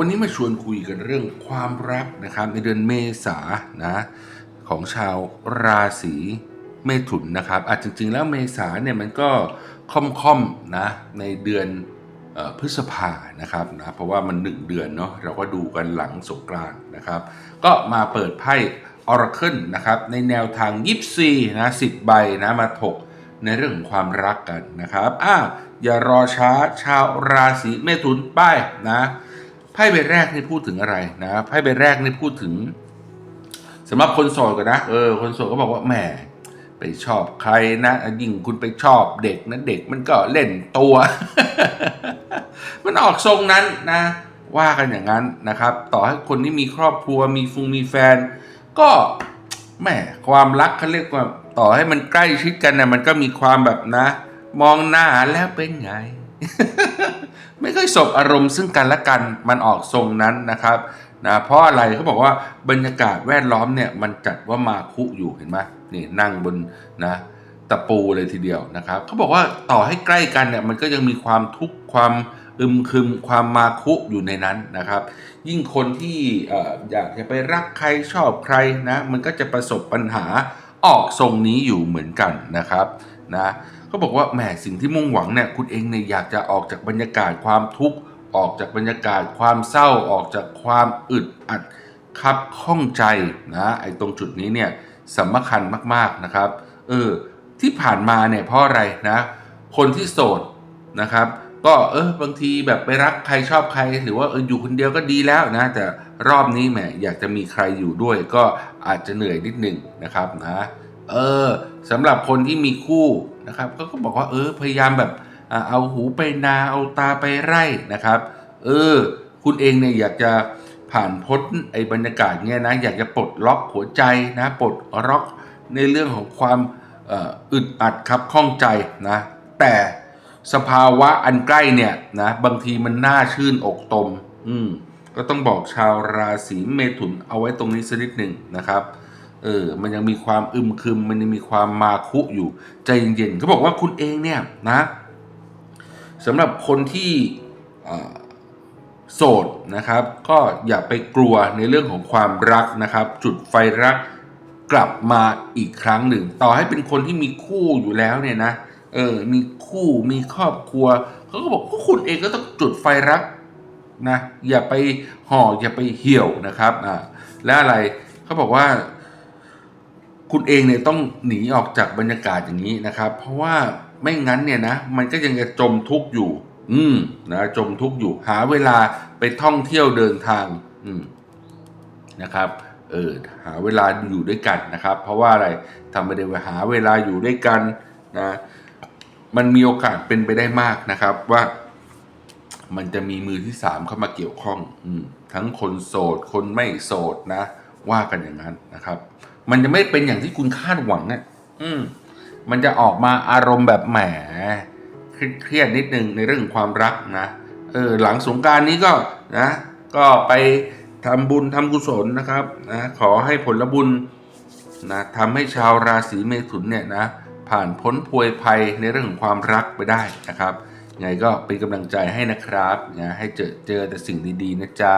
วันนี้มาชวนคุยกันเรื่องความรักนะครับ ในเดือนเมษานะของชาวราศีเมถุนนะครับอาจจริง ๆ แล้วเมษาเนี่ยมันก็ค่อมๆนะในเดือนออพฤษภานะครับนะเพราะว่ามันหนึ่งเดือนเนาะเราก็ดูกันหลังสงกรานต์นะครับ ก็มาเปิดไพ่ Oracle นะครับในแนวทางยิปซีนะสิบใบนะมาถกในเรื่องของความรักกันนะครับอะอย่ารอช้าชาวราศีเมถุนไป้ายนะ ไพ่ใบแรกนี่พูดถึงอะไรนะไพ่ใบแรกนี่พูดถึงสำหรับคนโสดกันนะเออคนโสดก็บอกว่าแหมไปชอบใครนะยิ่งคุณไปชอบเด็กนะเด็กมันก็เล่นตัว มันออกทรงนั้นนะ ว่ากันอย่างนั้นนะครับ ต่อให้คนที่มีครอบครัวมีฟุงมีแฟน ก็แหมความรักเขาเรียกว่า ต่อให้มันใกล้ชิดกันนะมันก็มีความแบบนะ มองหน้าแล้วเป็นไง ไม่ค่อยสบอารมณ์ซึ่งกันและกันมันออกทรงนั้นนะครับนะเพราะอะไรเขาบอกว่าบรรยากาศแวดล้อมเนี่ยมันจัดว่ามาคุอยู่เห็นไหมนี่นั่งบนนะตะปูเลยทีเดียวนะครับเขาบอกว่าต่อให้ใกล้กันเนี่ยมันก็ยังมีความทุกข์ความอึมครึมความมาคุอยู่ในนั้นนะครับ ยิ่งคนที่ออยากจะไปรักใครชอบใครนะมันก็จะประสบปัญหาออกทรงนี้อยู่เหมือนกันนะครับ นะเขาบอกว่าแหมสิ่งที่มุ่งหวังเนี่ยคุณเองเนี่ยอยากจะออกจากบรรยากาศความทุกข์ออกจากบรรยากาศความเศร้าออกจากความอึดอัดคับข้องใจนะไอ้ตรงจุดนี้เนี่ยสำคัญมากๆนะครับเออที่ผ่านมาเนี่ยเพราะอะไรนะคนที่โสดนะครับ ก็เออบางทีแบบไปรักใครชอบใคร หรือว่าเอออยู่คนเดียวก็ดีแล้วนะแต่รอบนี้แหมอยากจะมีใครอยู่ด้วย ก็อาจจะเหนื่อยนิดหนึ่งนะครับนะ เออสำหรับคนที่มีคู่นะครับก็ก็บอกว่าเออพยายามแบบเอาหูไปนาเอาตาไปไร่นะครับ เออ คุณเองเนี่ยอยากจะผ่านพ้นไอ้บรรยากาศเนี้ยนะอยากจะปลดล็อกหัวใจนะปลดล็อกในเรื่องของความออึดอัดครับข้องใจนะแต่สภาวะอันใกล้เนี่ยนะบางทีมันน่าชื่นอกตม อืมก็ต้องบอกชาวราศีเมถุนเอาไว้ตรงนี้สักนิดหนึ่งนะครับ เออ มันยังมีความอึมครึม มันยังมีความมาคุอยู่ ใจเย็นๆเขาบอกว่าคุณเองเนี่ยนะสำหรับคนที่โสดนะครับ ก็อย่าไปกลัวในเรื่องของความรักนะครับ จุดไฟรักกลับมาอีกครั้งหนึ่ง ต่อให้เป็นคนที่มีคู่อยู่แล้วเนี่ยนะเออ มีคู่มีครอบครัวเขาก็บอกว่าคุณเองก็ต้องจุดไฟรักนะอย่าไปห่ออย่าไปเหี่ยวนะครับอ่าและอะไรเขาบอกว่า คุณเองเนี่ยต้องหนีออกจากบรรยากาศอย่างนี้นะครับ เพราะว่าไม่งั้นเนี่ยนะมันก็ยังจะจมทุกข์อยู่ อืมนะจมทุกข์อยู่หาเวลาไปท่องเที่ยวเดินทาง อืมนะครับเออหาเวลาอยู่ด้วยกันนะครับ เพราะว่าอะไรทำไปได้หาเวลาอยู่ด้วยกันนะมันมีโอกาสเป็นไปได้มากนะครับว่ามันจะมีมือที่สามเข้ามาเกี่ยวข้องอืมทั้งคนโสด คนไม่โสดนะ ว่ากันอย่างนั้นนะครับ มันจะไม่เป็นอย่างที่คุณคาดหวังอะอืม มันจะออกมาอารมณ์แบบแหมเครียดๆนิดนึงในเรื่องของความรักนะเออหลังสงกรารนี้ก็นะ ก็ไปทำบุญทำกุศลนะครับนะขอให้ผลบุญนะทำให้ชาวราศีเมถุนเนี่ยนะผ่านพ้นพวยภัยในเรื่องของความรักไปได้นะครับไงก็เป็นกำลังใจให้นะครับนะให้เจอเจอแต่สิ่งดีๆนะจ๊ะ